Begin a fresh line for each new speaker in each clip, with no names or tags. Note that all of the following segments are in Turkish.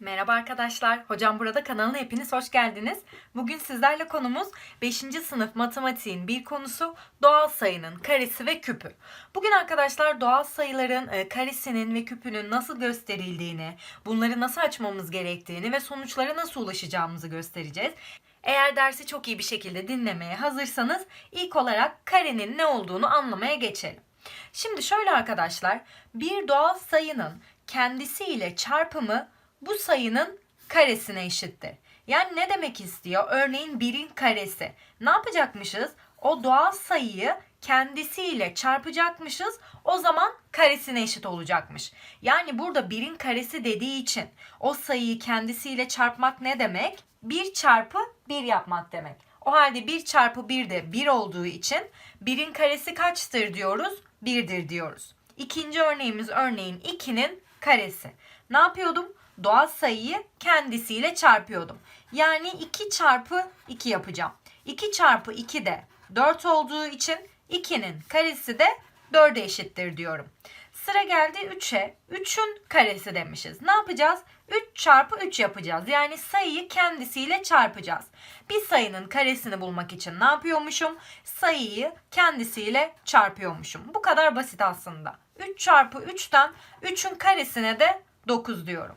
Merhaba arkadaşlar. Hocam burada kanalına hepiniz hoş geldiniz. Bugün sizlerle konumuz 5. sınıf matematiğin bir konusu doğal sayının karesi ve küpü. Bugün arkadaşlar doğal sayıların e, karesinin ve küpünün nasıl gösterildiğini, bunları nasıl açmamız gerektiğini ve sonuçlara nasıl ulaşacağımızı göstereceğiz. Eğer dersi çok iyi bir şekilde dinlemeye hazırsanız ilk olarak karenin ne olduğunu anlamaya geçelim. Şimdi şöyle arkadaşlar, bir doğal sayının kendisiyle çarpımı bu sayının karesine eşittir. Yani ne demek istiyor? Örneğin birin karesi. Ne yapacakmışız? O doğal sayıyı kendisiyle çarpacakmışız. O zaman karesine eşit olacakmış. Yani burada birin karesi dediği için o sayıyı kendisiyle çarpmak ne demek? 1 çarpı 1 yapmak demek. O halde 1 çarpı 1 de 1 olduğu için birin karesi kaçtır diyoruz? 1'dir diyoruz. İkinci örneğimiz örneğin 2'nin karesi. Ne yapıyordum? Doğal sayıyı kendisiyle çarpıyordum. Yani 2 çarpı 2 yapacağım. 2 çarpı 2 de 4 olduğu için 2'nin karesi de 4'e eşittir diyorum. Sıra geldi 3'e. 3'ün karesi demişiz. Ne yapacağız? 3 çarpı 3 yapacağız. Yani sayıyı kendisiyle çarpacağız. Bir sayının karesini bulmak için ne yapıyormuşum? Sayıyı kendisiyle çarpıyormuşum. Bu kadar basit aslında. 3 çarpı 3'ten 3'ün karesine de 9 diyorum.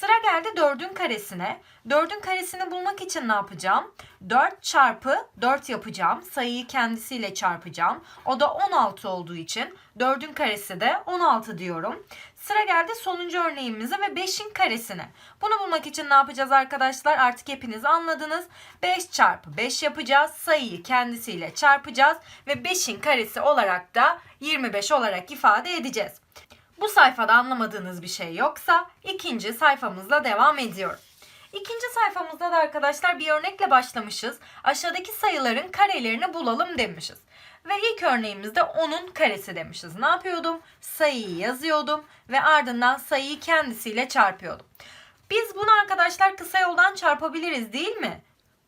Sıra geldi 4'ün karesine. 4'ün karesini bulmak için ne yapacağım? 4 çarpı 4 yapacağım. Sayıyı kendisiyle çarpacağım. O da 16 olduğu için 4'ün karesi de 16 diyorum. Sıra geldi sonuncu örneğimize ve 5'in karesine. Bunu bulmak için ne yapacağız arkadaşlar? Artık hepiniz anladınız. 5 çarpı 5 yapacağız. Sayıyı kendisiyle çarpacağız ve 5'in karesi olarak da 25 olarak ifade edeceğiz. Bu sayfada anlamadığınız bir şey yoksa ikinci sayfamızla devam ediyorum. İkinci sayfamızda da arkadaşlar bir örnekle başlamışız. Aşağıdaki sayıların karelerini bulalım demişiz. Ve ilk örneğimizde 10'un karesi demişiz. Ne yapıyordum? Sayıyı yazıyordum ve ardından sayıyı kendisiyle çarpıyordum. Biz bunu arkadaşlar kısa yoldan çarpabiliriz değil mi?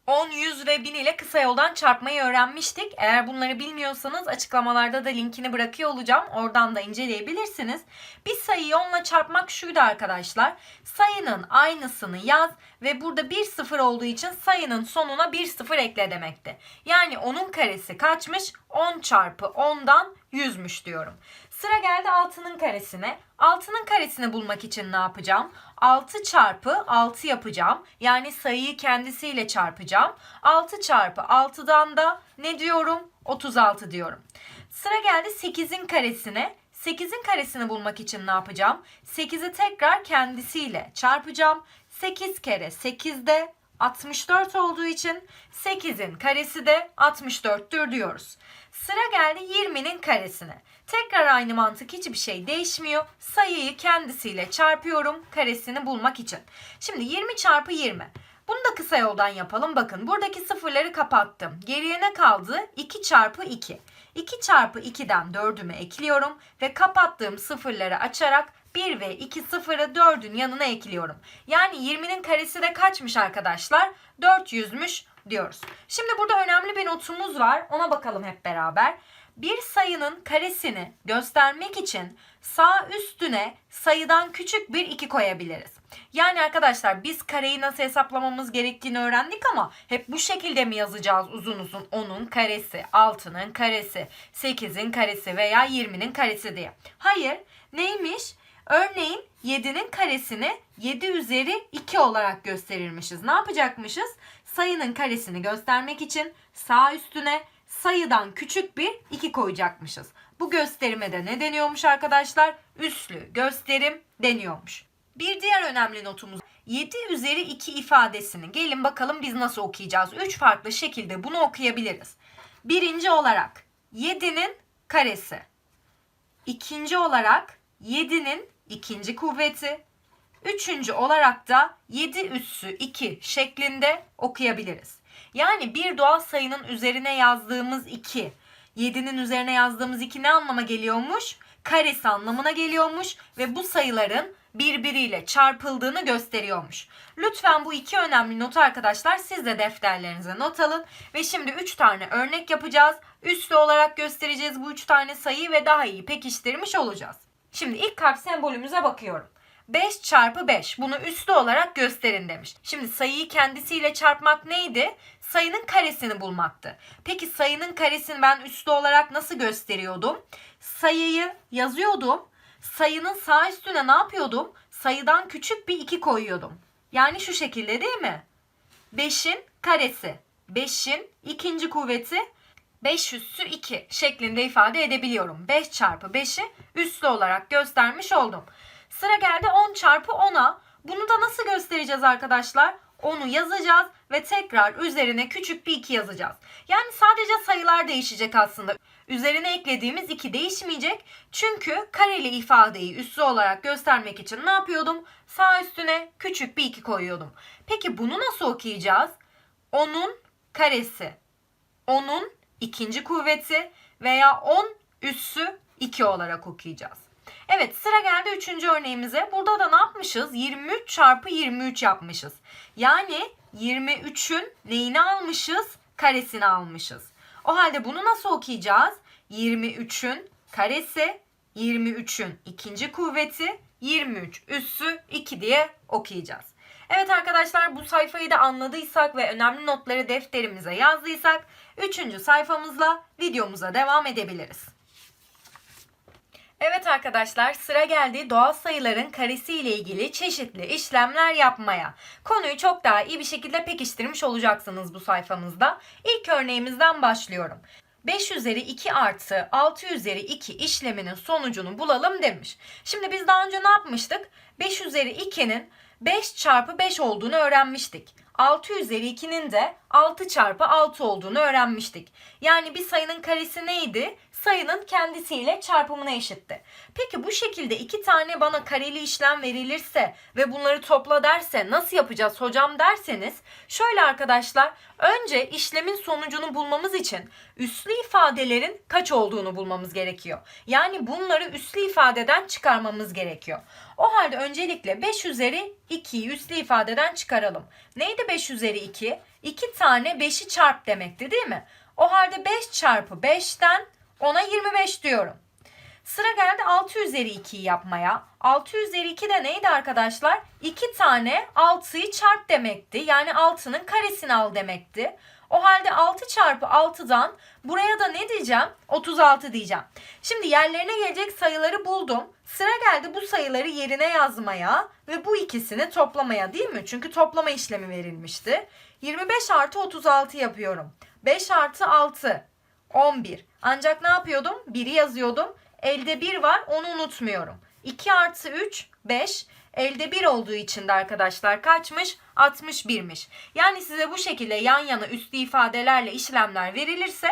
10, 100 ve 1000 ile kısa yoldan çarpmayı öğrenmiştik. Eğer bunları bilmiyorsanız açıklamalarda da linkini bırakıyor olacağım. Oradan da inceleyebilirsiniz. Bir sayıyı 10 ile çarpmak şuydu arkadaşlar. Sayının aynısını yaz ve burada bir sıfır olduğu için sayının sonuna bir sıfır ekle demekti. Yani onun karesi kaçmış? 10 çarpı 10'dan 100'müş diyorum. Sıra geldi 6'nın karesine. 6'nın karesini bulmak için ne yapacağım? 6 çarpı 6 yapacağım. Yani sayıyı kendisiyle çarpacağım. 6 çarpı 6'dan da ne diyorum? 36 diyorum. Sıra geldi 8'in karesine. 8'in karesini bulmak için ne yapacağım? 8'i tekrar kendisiyle çarpacağım. 8 kere 8 de 64 olduğu için 8'in karesi de 64'tür diyoruz. Sıra geldi 20'nin karesine. Tekrar aynı mantık hiçbir şey değişmiyor. Sayıyı kendisiyle çarpıyorum karesini bulmak için. Şimdi 20 çarpı 20. Bunu da kısa yoldan yapalım. Bakın buradaki sıfırları kapattım. Geriye ne kaldı? 2 çarpı 2. 2 çarpı 2'den 4'ümü ekliyorum ve kapattığım sıfırları açarak 1 ve 2 sıfırı 4'ün yanına ekliyorum. Yani 20'nin karesi de kaçmış arkadaşlar? 400'müş diyoruz. Şimdi burada önemli bir notumuz var. Ona bakalım hep beraber. Bir sayının karesini göstermek için sağ üstüne sayıdan küçük bir 2 koyabiliriz. Yani arkadaşlar biz kareyi nasıl hesaplamamız gerektiğini öğrendik ama hep bu şekilde mi yazacağız uzun uzun 10'un karesi, 6'nın karesi, 8'in karesi veya 20'nin karesi diye. Hayır neymiş? Örneğin 7'nin karesini 7 üzeri 2 olarak gösterirmişiz. Ne yapacakmışız? Sayının karesini göstermek için sağ üstüne sayıdan küçük bir 2 koyacakmışız. Bu gösterime de ne deniyormuş arkadaşlar? Üslü gösterim deniyormuş. Bir diğer önemli notumuz 7 üzeri 2 ifadesini. Gelin bakalım biz nasıl okuyacağız? 3 farklı şekilde bunu okuyabiliriz. Birinci olarak 7'nin karesi. İkinci olarak 7'nin ikinci kuvveti. Üçüncü olarak da 7 üssü 2 şeklinde okuyabiliriz. Yani bir doğal sayının üzerine yazdığımız 2, 7'nin üzerine yazdığımız 2 ne anlama geliyormuş? Karesi anlamına geliyormuş ve bu sayıların birbiriyle çarpıldığını gösteriyormuş. Lütfen bu iki önemli notu arkadaşlar siz de defterlerinize not alın. Ve şimdi 3 tane örnek yapacağız. Üslü olarak göstereceğiz bu 3 tane sayıyı ve daha iyi pekiştirmiş olacağız. Şimdi ilk kalp sembolümüze bakıyorum. 5 çarpı 5. Bunu üslü olarak gösterin demiş. Şimdi sayıyı kendisiyle çarpmak neydi? Sayının karesini bulmaktı. Peki sayının karesini ben üslü olarak nasıl gösteriyordum? Sayıyı yazıyordum. Sayının sağ üstüne ne yapıyordum? Sayıdan küçük bir 2 koyuyordum. Yani şu şekilde değil mi? 5'in karesi. 5'in ikinci kuvveti 5 üssü 2 şeklinde ifade edebiliyorum. 5 çarpı 5'i üslü olarak göstermiş oldum. Sıra geldi 10 çarpı 10'a. Bunu da nasıl göstereceğiz arkadaşlar? 10'u yazacağız ve tekrar üzerine küçük bir 2 yazacağız. Yani sadece sayılar değişecek aslında. Üzerine eklediğimiz 2 değişmeyecek. Çünkü kareli ifadeyi üslü olarak göstermek için ne yapıyordum? Sağ üstüne küçük bir 2 koyuyordum. Peki bunu nasıl okuyacağız? 10'un karesi. 10'un ikinci kuvveti veya 10 üssü 2 olarak okuyacağız. Evet sıra geldi üçüncü örneğimize. Burada da ne yapmışız? 23 çarpı 23 yapmışız. Yani 23'ün neyini almışız? Karesini almışız. O halde bunu nasıl okuyacağız? 23'ün karesi, 23'ün ikinci kuvveti, 23 üssü 2 diye okuyacağız. Evet arkadaşlar bu sayfayı da anladıysak ve önemli notları defterimize yazdıysak 3. sayfamızla videomuza devam edebiliriz. Evet arkadaşlar sıra geldi doğal sayıların karesi ile ilgili çeşitli işlemler yapmaya. Konuyu çok daha iyi bir şekilde pekiştirmiş olacaksınız bu sayfamızda. İlk örneğimizden başlıyorum. 5 üzeri 2 artı 6 üzeri 2 işleminin sonucunu bulalım demiş. Şimdi biz daha önce ne yapmıştık? 5 üzeri 2'nin 5 çarpı 5 olduğunu öğrenmiştik. 6 üzeri 2'nin de 6 çarpı 6 olduğunu öğrenmiştik. Yani bir sayının karesi neydi? Sayının kendisiyle çarpımına eşitti. Peki bu şekilde iki tane bana kareli işlem verilirse ve bunları topla derse nasıl yapacağız hocam derseniz şöyle arkadaşlar önce işlemin sonucunu bulmamız için üslü ifadelerin kaç olduğunu bulmamız gerekiyor. Yani bunları üslü ifadeden çıkarmamız gerekiyor. O halde öncelikle 5 üzeri 2'yi üslü ifadeden çıkaralım. Neydi 5 üzeri 2? 2 tane 5'i çarp demekti değil mi? O halde 5 çarpı 5'ten ona 25 diyorum. Sıra geldi 6 üzeri 2'yi yapmaya. 6 üzeri 2 de neydi arkadaşlar? 2 tane 6'yı çarp demekti. Yani 6'nın karesini al demekti. O halde 6 çarpı 6'dan buraya da ne diyeceğim? 36 diyeceğim. Şimdi yerlerine gelecek sayıları buldum. Sıra geldi bu sayıları yerine yazmaya ve bu ikisini toplamaya değil mi? Çünkü toplama işlemi verilmişti. 25 artı 36 yapıyorum. 5 artı 6 11. Ancak ne yapıyordum? 1'i yazıyordum. Elde 1 var onu unutmuyorum. 2 artı 3 5. Elde 1 olduğu için de arkadaşlar kaçmış? 61'miş. Yani size bu şekilde yan yana üslü ifadelerle işlemler verilirse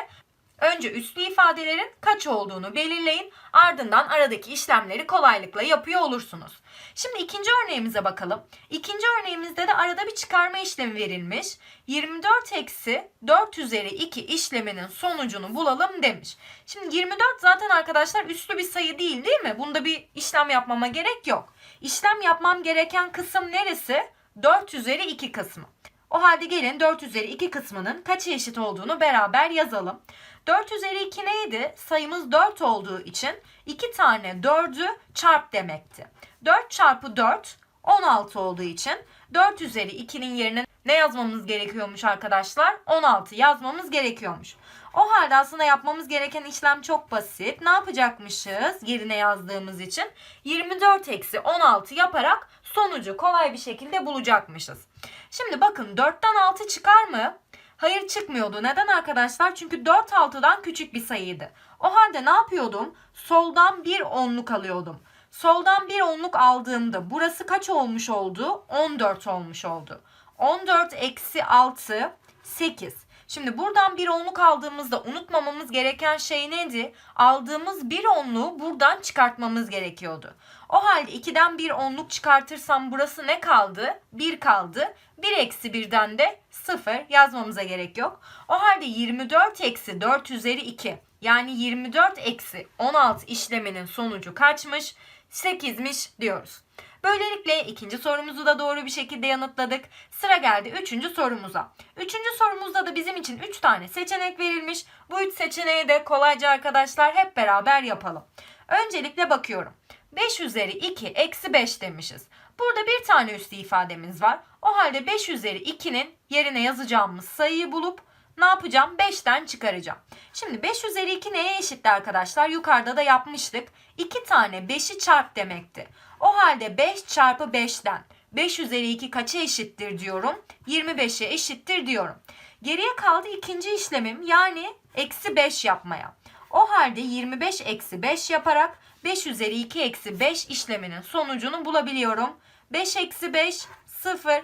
önce üslü ifadelerin kaç olduğunu belirleyin. Ardından aradaki işlemleri kolaylıkla yapıyor olursunuz. Şimdi ikinci örneğimize bakalım. İkinci örneğimizde de arada bir çıkarma işlemi verilmiş. 24 eksi 4 üzeri 2 işleminin sonucunu bulalım demiş. Şimdi 24 zaten arkadaşlar üslü bir sayı değil değil mi? Bunda bir işlem yapmama gerek yok. İşlem yapmam gereken kısım neresi? 4 üzeri 2 kısmı. O halde gelin 4 üzeri 2 kısmının kaça eşit olduğunu beraber yazalım. 4 üzeri 2 neydi? Sayımız 4 olduğu için 2 tane 4'ü çarp demekti. 4 çarpı 4 16 olduğu için 4 üzeri 2'nin yerine ne yazmamız gerekiyormuş arkadaşlar? 16 yazmamız gerekiyormuş. O halde aslında yapmamız gereken işlem çok basit. Ne yapacakmışız yerine yazdığımız için? 24 eksi 16 yaparak sonucu kolay bir şekilde bulacakmışız. Şimdi bakın 4'ten 6 çıkar mı? Hayır çıkmıyordu. Neden arkadaşlar? Çünkü 4 6'dan küçük bir sayıydı. O halde ne yapıyordum? Soldan bir onluk alıyordum. Soldan bir onluk aldığımda burası kaç olmuş oldu? 14 olmuş oldu. 14 eksi 6 8. Şimdi buradan bir onluk aldığımızda unutmamamız gereken şey neydi? Aldığımız bir onluğu buradan çıkartmamız gerekiyordu. O halde 2'den bir onluk çıkartırsam burası ne kaldı? 1 kaldı. 1 eksi 1'den de 0 yazmamıza gerek yok. O halde 24 eksi 4 üzeri 2 yani 24 eksi 16 işleminin sonucu kaçmış? 8'miş diyoruz. Böylelikle ikinci sorumuzu da doğru bir şekilde yanıtladık. Sıra geldi üçüncü sorumuza. Üçüncü sorumuzda da bizim için 3 tane seçenek verilmiş. Bu 3 seçeneği de kolayca arkadaşlar hep beraber yapalım. Öncelikle bakıyorum. 5 üzeri 2 eksi 5 demişiz. Burada bir tane üstü ifademiz var. O halde 5 üzeri 2'nin yerine yazacağımız sayıyı bulup ne yapacağım? 5'ten çıkaracağım. Şimdi 5 üzeri 2 neye eşitti arkadaşlar? Yukarıda da yapmıştık. 2 tane 5'i çarp demekti. O halde 5 çarpı 5'ten 5 üzeri 2 kaça eşittir diyorum? 25'e eşittir diyorum. Geriye kaldı ikinci işlemim yani eksi 5 yapmaya. O halde 25 eksi 5 yaparak 5 üzeri 2 eksi 5 işleminin sonucunu bulabiliyorum. 5 eksi 5 0.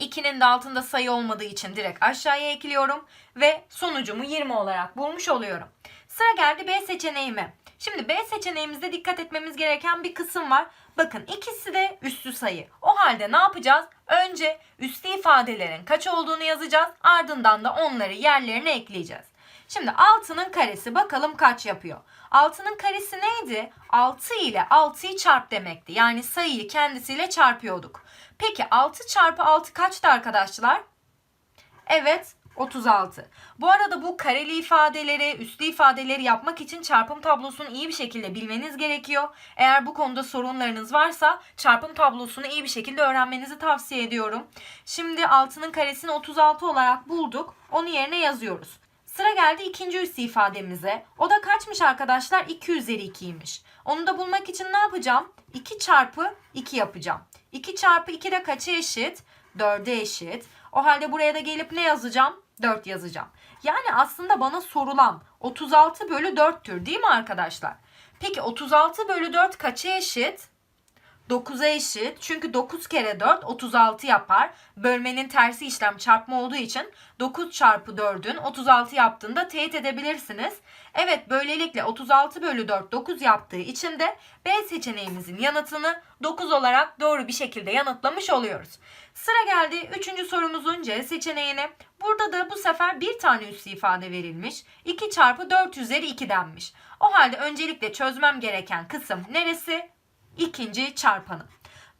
2'nin de altında sayı olmadığı için direkt aşağıya ekliyorum ve sonucumu 20 olarak bulmuş oluyorum. Sıra geldi B seçeneğime. Şimdi B seçeneğimizde dikkat etmemiz gereken bir kısım var. Bakın ikisi de üstü sayı. O halde ne yapacağız? Önce üstü ifadelerin kaç olduğunu yazacağız. Ardından da onları yerlerine ekleyeceğiz. Şimdi 6'nın karesi bakalım kaç yapıyor. 6'nın karesi neydi? 6 ile 6'yı çarp demekti. Yani sayıyı kendisiyle çarpıyorduk. Peki 6 çarpı 6 kaçtı arkadaşlar? Evet 36. Bu arada bu kareli ifadeleri, üslü ifadeleri yapmak için çarpım tablosunu iyi bir şekilde bilmeniz gerekiyor. Eğer bu konuda sorunlarınız varsa çarpım tablosunu iyi bir şekilde öğrenmenizi tavsiye ediyorum. Şimdi 6'nın karesini 36 olarak bulduk. Onu yerine yazıyoruz. Sıra geldi ikinci üstü ifademize. O da kaçmış arkadaşlar? 2 üzeri 2'ymiş. Onu da bulmak için ne yapacağım? 2 çarpı 2 yapacağım. 2 çarpı 2 de kaça eşit? 4'e eşit. O halde buraya da gelip ne yazacağım? 4 yazacağım. Yani aslında bana sorulan 36 bölü 4'tür değil mi arkadaşlar? Peki 36 bölü 4 kaça eşit? 9'a eşit. Çünkü 9 kere 4 36 yapar. Bölmenin tersi işlem çarpma olduğu için 9 çarpı 4'ün 36 yaptığında teyit edebilirsiniz. Evet böylelikle 36 bölü 4 9 yaptığı için de B seçeneğimizin yanıtını 9 olarak doğru bir şekilde yanıtlamış oluyoruz. Sıra geldi 3. sorumuzun C seçeneğine. Burada da bu sefer bir tane üstü ifade verilmiş. 2 çarpı 4 üzeri 2 denmiş. O halde öncelikle çözmem gereken kısım neresi? İkinci çarpanı.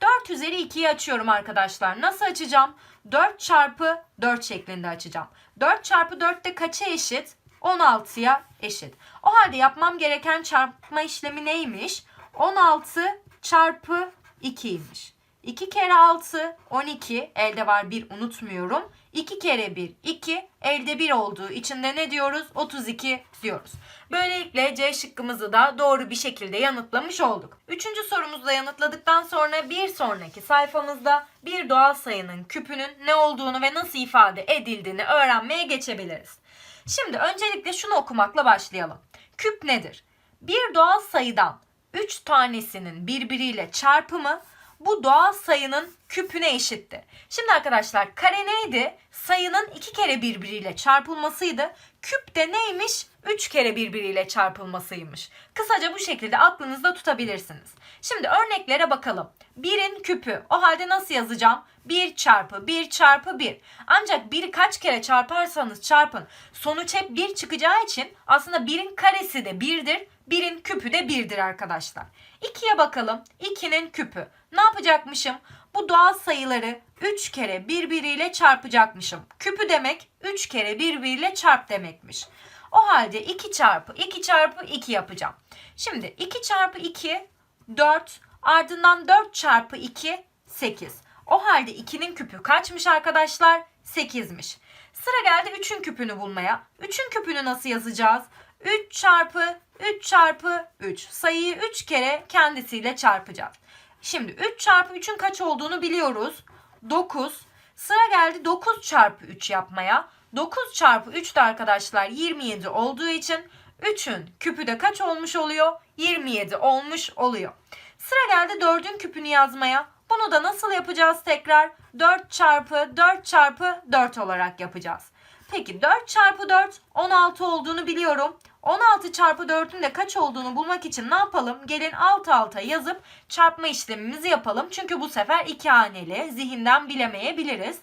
4 üzeri 2'yi açıyorum arkadaşlar. Nasıl açacağım? 4 çarpı 4 şeklinde açacağım. 4 çarpı 4 de kaça eşit? 16'ya eşit. O halde yapmam gereken çarpma işlemi neymiş? 16 çarpı 2'ymiş. 2 kere 6 12 elde var 1 unutmuyorum. 2 kere 1 2 elde 1 olduğu için de ne diyoruz? 32 diyoruz. Böylelikle C şıkkımızı da doğru bir şekilde yanıtlamış olduk. Üçüncü sorumuzu da yanıtladıktan sonra bir sonraki sayfamızda bir doğal sayının küpünün ne olduğunu ve nasıl ifade edildiğini öğrenmeye geçebiliriz. Şimdi öncelikle şunu okumakla başlayalım. Küp nedir? Bir doğal sayıdan 3 tanesinin birbiriyle çarpımı bu doğal sayının küpüne eşittir. Şimdi arkadaşlar kare neydi? Sayının iki kere birbiriyle çarpılmasıydı. Küp de neymiş? Üç kere birbiriyle çarpılmasıymış. Kısaca bu şekilde aklınızda tutabilirsiniz. Şimdi örneklere bakalım. 1'in küpü. O halde nasıl yazacağım? 1 çarpı 1 çarpı 1. Ancak 1'i kaç kere çarparsanız çarpın. Sonuç hep 1 çıkacağı için aslında 1'in karesi de 1'dir. 1'in küpü de 1'dir arkadaşlar. 2'ye bakalım. 2'nin küpü. Ne yapacakmışım? Bu doğal sayıları 3 kere birbiriyle çarpacakmışım. Küpü demek 3 kere birbiriyle çarp demekmiş. O halde 2 çarpı 2 çarpı 2 yapacağım. Şimdi 2 çarpı 2 4 ardından 4 çarpı 2 8. O halde 2'nin küpü kaçmış arkadaşlar? 8'miş. Sıra geldi 3'ün küpünü bulmaya. 3'ün küpünü nasıl yazacağız? 3 çarpı 3 çarpı 3. Sayıyı 3 kere kendisiyle çarpacağız. Şimdi 3 çarpı 3'ün kaç olduğunu biliyoruz. 9. Sıra geldi 9 çarpı 3 yapmaya. 9 çarpı 3 de arkadaşlar 27 olduğu için 3'ün küpü de kaç olmuş oluyor? 27 olmuş oluyor. Sıra geldi 4'ün küpünü yazmaya. Bunu da nasıl yapacağız tekrar? 4 çarpı 4 çarpı 4 olarak yapacağız. Peki 4 çarpı 4 16 olduğunu biliyorum. 16 çarpı 4'ün de kaç olduğunu bulmak için ne yapalım? Gelin alt alta yazıp çarpma işlemimizi yapalım. Çünkü bu sefer iki haneli zihinden bilemeyebiliriz.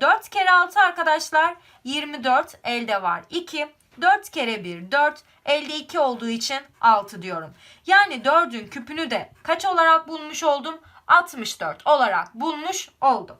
4 kere 6 arkadaşlar 24 elde var 2. 4 kere 1 4 elde 2 olduğu için 6 diyorum. Yani 4'ün küpünü de kaç olarak bulmuş oldum? 64 olarak bulmuş oldum.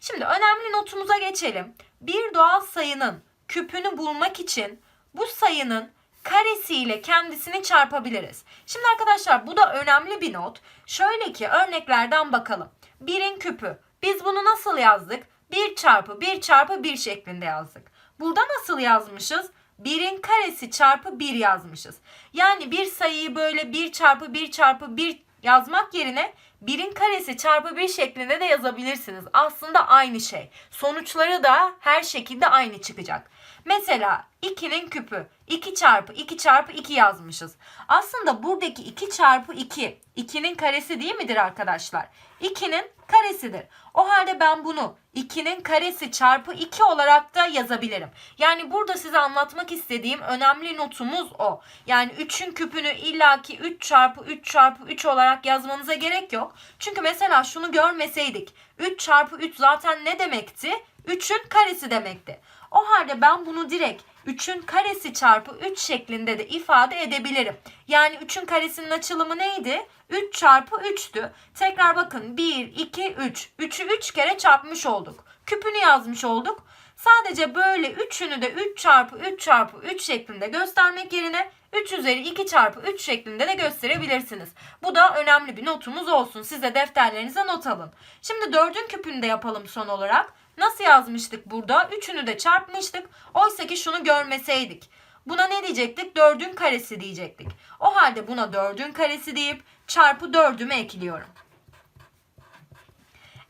Şimdi önemli notumuza geçelim. Bir doğal sayının küpünü bulmak için bu sayının karesiyle kendisini çarpabiliriz. Şimdi arkadaşlar bu da önemli bir not. Şöyle ki örneklerden bakalım. 1'in küpü. Biz bunu nasıl yazdık? 1 çarpı 1 çarpı 1 şeklinde yazdık. Burada nasıl yazmışız? 1'in karesi çarpı 1 yazmışız. Yani bir sayıyı böyle 1 çarpı 1 çarpı 1 yazmak yerine 1'in karesi çarpı 1 şeklinde de yazabilirsiniz. Aslında aynı şey. Sonuçları da her şekilde aynı çıkacak. Mesela 2'nin küpü 2 çarpı 2 çarpı 2 yazmışız. Aslında buradaki 2 çarpı 2 2'nin karesi değil midir arkadaşlar? 2'nin karesidir. O halde ben bunu 2'nin karesi çarpı 2 olarak da yazabilirim. Yani burada size anlatmak istediğim önemli notumuz o. Yani 3'ün küpünü illaki 3 çarpı 3 çarpı 3 olarak yazmanıza gerek yok. Çünkü mesela şunu görmeseydik 3 çarpı 3 zaten ne demekti? 3'ün karesi demekti. O halde ben bunu direkt 3'ün karesi çarpı 3 şeklinde de ifade edebilirim. Yani 3'ün karesinin açılımı neydi? 3 çarpı 3'tü. Tekrar bakın 1, 2, 3. 3'ü 3 kere çarpmış olduk. Küpünü yazmış olduk. Sadece böyle 3'ünü de 3 çarpı 3 çarpı 3 şeklinde göstermek yerine 3 üzeri 2 çarpı 3 şeklinde de gösterebilirsiniz. Bu da önemli bir notumuz olsun. Siz de defterlerinize not alın. Şimdi 4'ün küpünü de yapalım son olarak. Nasıl yazmıştık burada? Üçünü de çarpmıştık. Oysa ki şunu görmeseydik. Buna ne diyecektik? 4'ün karesi diyecektik. O halde buna 4'ün karesi deyip çarpı 4'ümü ekliyorum.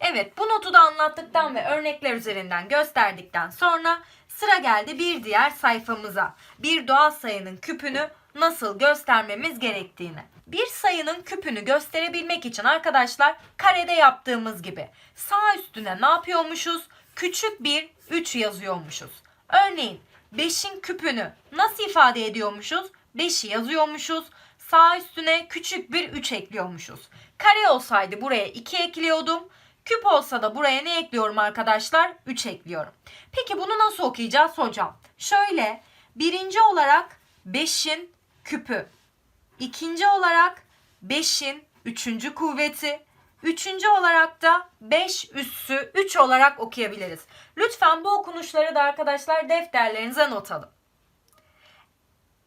Evet bu notu da anlattıktan ve örnekler üzerinden gösterdikten sonra sıra geldi bir diğer sayfamıza. Bir doğal sayının küpünü nasıl göstermemiz gerektiğini. Bir sayının küpünü gösterebilmek için arkadaşlar karede yaptığımız gibi sağ üstüne ne yapıyormuşuz? Küçük bir 3 yazıyormuşuz. Örneğin 5'in küpünü nasıl ifade ediyormuşuz? 5'i yazıyormuşuz. Sağ üstüne küçük bir 3 ekliyormuşuz. Kare olsaydı buraya 2 ekliyordum. Küp olsa da buraya ne ekliyorum arkadaşlar? 3 ekliyorum. Peki bunu nasıl okuyacağız hocam? Şöyle birinci olarak 5'in küpü. İkinci olarak 5'in üçüncü kuvveti. Üçüncü olarak da 5 üssü 3 olarak okuyabiliriz. Lütfen bu okunuşları da arkadaşlar defterlerinize not alın.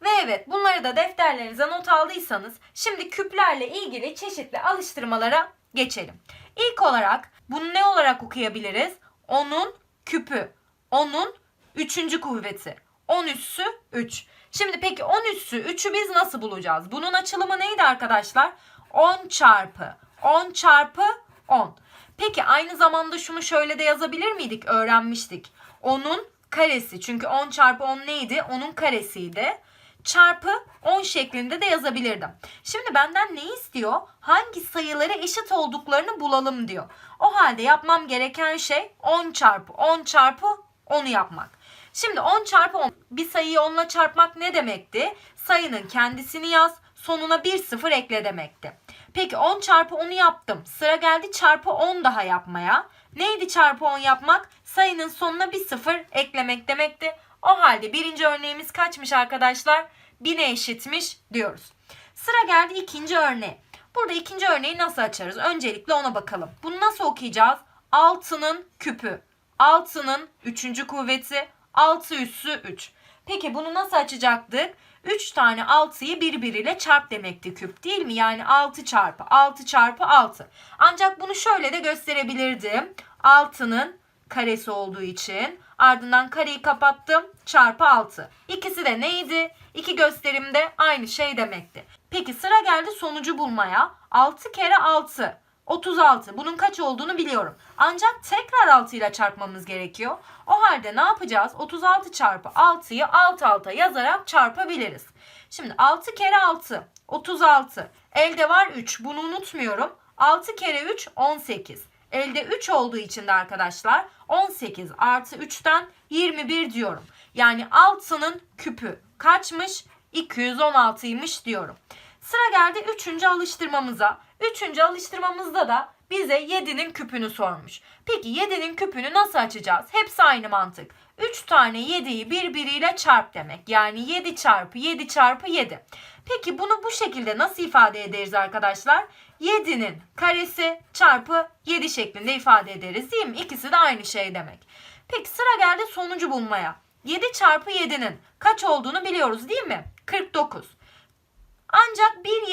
Ve evet bunları da defterlerinize not aldıysanız şimdi küplerle ilgili çeşitli alıştırmalara geçelim. İlk olarak bunu ne olarak okuyabiliriz? Onun küpü. Onun üçüncü kuvveti. 10 üssü 3. Şimdi peki 10 üssü 3'ü biz nasıl bulacağız? Bunun açılımı neydi arkadaşlar? 10 çarpı 10 çarpı 10. Peki aynı zamanda şunu şöyle de yazabilir miydik? Öğrenmiştik. 10'un karesi. Çünkü 10 çarpı 10 neydi? 10'un karesiydi. Çarpı 10 şeklinde de yazabilirdim. Şimdi benden ne istiyor? Hangi sayılara eşit olduklarını bulalım diyor. O halde yapmam gereken şey 10 çarpı 10 çarpı 10'u yapmak. Şimdi 10 çarpı 10 bir sayıyı 10'la çarpmak ne demekti? Sayının kendisini yaz sonuna bir sıfır ekle demekti. Peki 10 çarpı 10'u yaptım. Sıra geldi çarpı 10 daha yapmaya. Neydi çarpı 10 yapmak? Sayının sonuna bir sıfır eklemek demekti. O halde birinci örneğimiz kaçmış arkadaşlar? 1000'e eşitmiş diyoruz. Sıra geldi ikinci örneğe. Burada ikinci örneği nasıl açarız? Öncelikle ona bakalım. Bunu nasıl okuyacağız? 6'nın küpü. 6'nın 3. kuvveti. 6 üssü 3. Peki bunu nasıl açacaktık? 3 tane 6'yı birbiriyle çarp demekti küp değil mi? Yani 6 çarpı 6 çarpı 6. Ancak bunu şöyle de gösterebilirdim. 6'nın karesi olduğu için ardından kareyi kapattım çarpı 6. İkisi de neydi? İki gösterimde aynı şey demekti. Peki sıra geldi sonucu bulmaya. 6 kere 6. 36. Bunun kaç olduğunu biliyorum. Ancak tekrar 6 ile çarpmamız gerekiyor. O halde ne yapacağız? 36 çarpı 6'yı alt alta yazarak çarpabiliriz. Şimdi 6 kere 6. 36. Elde var 3. Bunu unutmuyorum. 6 kere 3 18. Elde 3 olduğu için de arkadaşlar 18 artı 3'ten 21 diyorum. Yani 6'nın küpü kaçmış? 216'ymış diyorum. Sıra geldi 3. alıştırmamıza. 3. alıştırmamızda da bize 7'nin küpünü sormuş. Peki 7'nin küpünü nasıl açacağız? Hepsi aynı mantık. 3 tane 7'yi birbiriyle çarp demek. Yani 7 çarpı 7 çarpı 7. Peki bunu bu şekilde nasıl ifade ederiz arkadaşlar? 7'nin karesi çarpı 7 şeklinde ifade ederiz değil mi? İkisi de aynı şey demek. Peki sıra geldi sonucu bulmaya. 7 çarpı 7'nin kaç olduğunu biliyoruz değil mi? 49.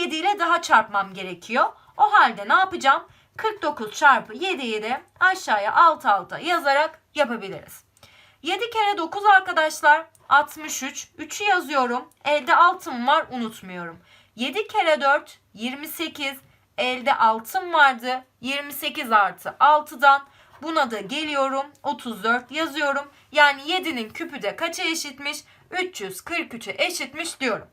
Ancak bir 7 ile daha çarpmam gerekiyor. O halde ne yapacağım? 49 çarpı 7'yi de aşağıya alt alta yazarak yapabiliriz. 7 kere 9 arkadaşlar 63. 3'ü yazıyorum. Elde altın var unutmuyorum. 7 kere 4 28. Elde altın vardı. 28 artı 6'dan buna da geliyorum. 34 yazıyorum. Yani 7'nin küpü de kaça eşitmiş? 343'e eşitmiş diyorum.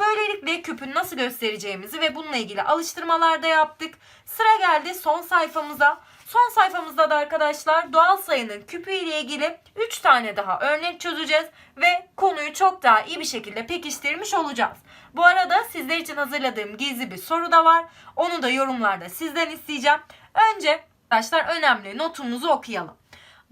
Böylelikle küpün nasıl göstereceğimizi ve bununla ilgili alıştırmalarda yaptık. Sıra geldi son sayfamıza. Son sayfamızda da arkadaşlar doğal sayının küpü ile ilgili 3 tane daha örnek çözeceğiz ve konuyu çok daha iyi bir şekilde pekiştirmiş olacağız. Bu arada sizler için hazırladığım gizli bir soru da var. Onu da yorumlarda sizden isteyeceğim. Önce arkadaşlar önemli notumuzu okuyalım.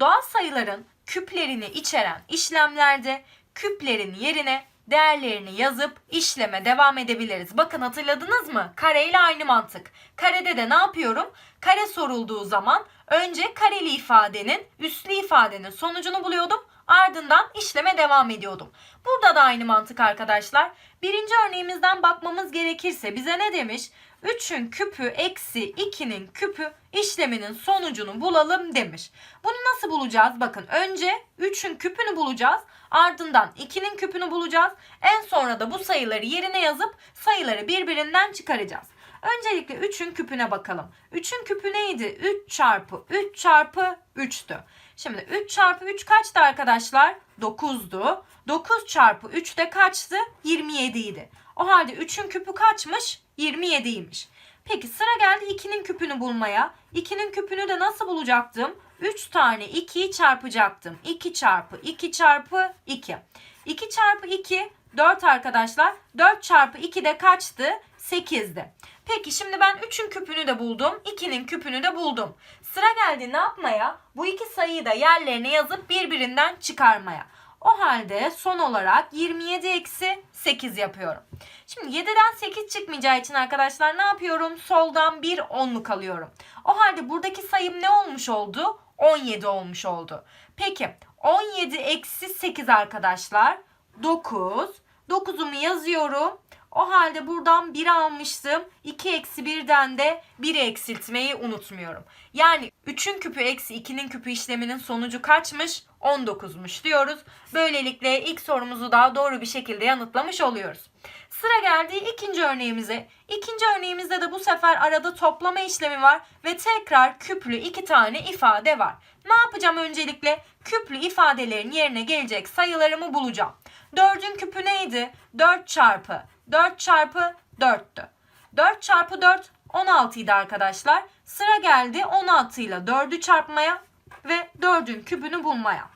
Doğal sayıların küplerini içeren işlemlerde küplerin yerine değerlerini yazıp işleme devam edebiliriz. Bakın hatırladınız mı? Kare ile aynı mantık. Karede de ne yapıyorum? Kare sorulduğu zaman önce kareli ifadenin, üslü ifadenin sonucunu buluyordum. Ardından işleme devam ediyordum. Burada da aynı mantık arkadaşlar. Birinci örneğimizden bakmamız gerekirse bize ne demiş? 3'ün küpü eksi 2'nin küpü işleminin sonucunu bulalım demiş. Bunu nasıl bulacağız? Bakın önce 3'ün küpünü bulacağız. Ardından 2'nin küpünü bulacağız. En sonra da bu sayıları yerine yazıp sayıları birbirinden çıkaracağız. Öncelikle 3'ün küpüne bakalım. 3'ün küpü neydi? 3 çarpı 3 çarpı 3'tü. Şimdi 3 çarpı 3 kaçtı arkadaşlar? 9'du. 9 çarpı 3 de kaçtı? 27 idi. O halde 3'ün küpü kaçmış? 27'ymiş. Peki sıra geldi 2'nin küpünü bulmaya. 2'nin küpünü de nasıl bulacaktım? 3 tane 2'yi çarpacaktım. 2 çarpı 2 çarpı 2. 2 çarpı 2 4 arkadaşlar. 4 çarpı 2 de kaçtı? 8'di. Peki şimdi ben 3'ün küpünü de buldum. 2'nin küpünü de buldum. Sıra geldi ne yapmaya? Bu iki sayıyı da yerlerine yazıp birbirinden çıkarmaya. O halde son olarak 27 eksi 8 yapıyorum. Şimdi 7'den 8 çıkmayacağı için arkadaşlar ne yapıyorum? Soldan bir onluk alıyorum. O halde buradaki sayım ne olmuş oldu? 17 olmuş oldu. Peki 17 eksi 8 arkadaşlar 9. 9'umu yazıyorum. O halde buradan 1 almıştım. 2 eksi 1'den de 1'i eksiltmeyi unutmuyorum. Yani 3'ün küpü eksi 2'nin küpü işleminin sonucu kaçmış? 19'muş diyoruz. Böylelikle ilk sorumuzu daha doğru bir şekilde yanıtlamış oluyoruz. Sıra geldi ikinci örneğimize. İkinci örneğimizde de bu sefer arada toplama işlemi var ve tekrar küplü iki tane ifade var. Ne yapacağım öncelikle? Küplü ifadelerin yerine gelecek sayılarımı bulacağım. 4'ün küpü neydi? 4 çarpı 4 çarpı 4'tü. 4 çarpı 4 16 idi arkadaşlar. Sıra geldi 16 ile 4'ü çarpmaya ve 4'ün küpünü bulmaya.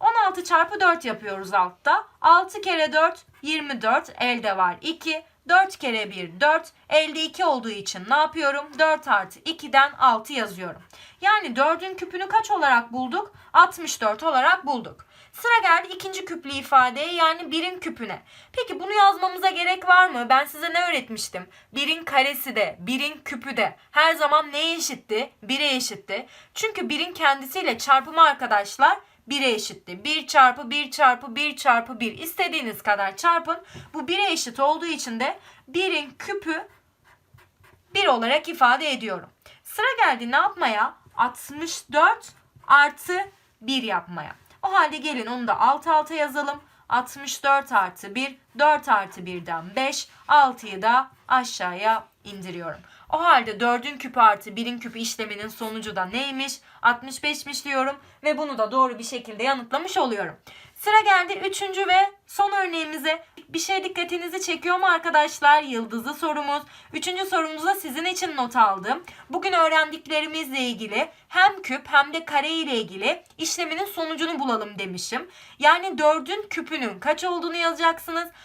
16 çarpı 4 yapıyoruz altta. 6 kere 4 24 elde var 2. 4 kere 1 4 elde 2 olduğu için ne yapıyorum? 4 artı 2'den 6 yazıyorum. Yani 4'ün küpünü kaç olarak bulduk? 64 olarak bulduk. Sıra geldi ikinci küplü ifadeye yani 1'in küpüne. Peki bunu yazmamıza gerek var mı? Ben size ne öğretmiştim? 1'in karesi de 1'in küpü de her zaman neye eşitti? 1'e eşitti. Çünkü 1'in kendisiyle çarpımı arkadaşlar 1'e eşitti. 1 çarpı 1 çarpı 1 çarpı 1 istediğiniz kadar çarpın. Bu 1'e eşit olduğu için de 1'in küpü 1 olarak ifade ediyorum. Sıra geldi ne yapmaya? 64 artı 1 yapmaya. O halde gelin onu da alt alta yazalım. 64 artı 1, 4 artı 1'den 5, 6'yı da aşağıya indiriyorum. O halde 4'ün küpü artı 1'in küpü işleminin sonucu da neymiş? 65'miş diyorum ve bunu da doğru bir şekilde yanıtlamış oluyorum. Sıra geldi 3. ve son örneğimize. Bir şey dikkatinizi çekiyor mu arkadaşlar? Yıldızlı sorumuz. Üçüncü sorumuzda sizin için not aldım. Bugün öğrendiklerimizle ilgili hem küp hem de kare ile ilgili işleminin sonucunu bulalım demişim. Yani 4'ün küpünün kaç olduğunu yazacaksınız.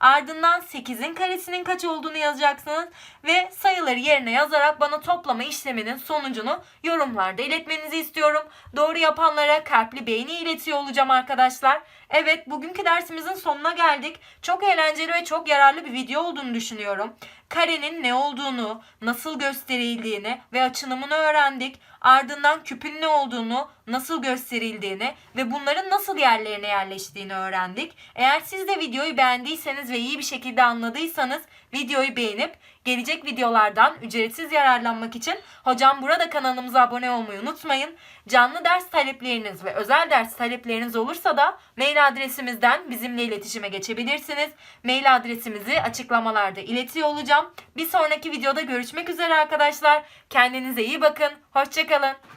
Ardından 8'in karesinin kaç olduğunu yazacaksınız. Ve sayıları yerine yazarak bana toplama işleminin sonucunu yorumlarda iletmenizi istiyorum. Doğru yapanlara kalpli beğeni iletiyor olacağım arkadaşlar. Evet bugünkü dersimizin sonuna geldik. Çok eğlenceli ve çok yararlı bir video olduğunu düşünüyorum. karenin ne olduğunu, nasıl gösterildiğini ve açınımını öğrendik. Ardından küpün ne olduğunu, nasıl gösterildiğini ve bunların nasıl yerlerine yerleştiğini öğrendik. Eğer siz de videoyu beğendiyseniz ve iyi bir şekilde anladıysanız videoyu beğenip gelecek videolardan ücretsiz yararlanmak için Hocam Burada kanalımıza abone olmayı unutmayın. Canlı ders talepleriniz ve özel ders talepleriniz olursa da mail adresimizden bizimle iletişime geçebilirsiniz. Mail adresimizi açıklamalarda iletiyor olacağım. Bir sonraki videoda görüşmek üzere arkadaşlar. Kendinize iyi bakın. Hoşçakalın.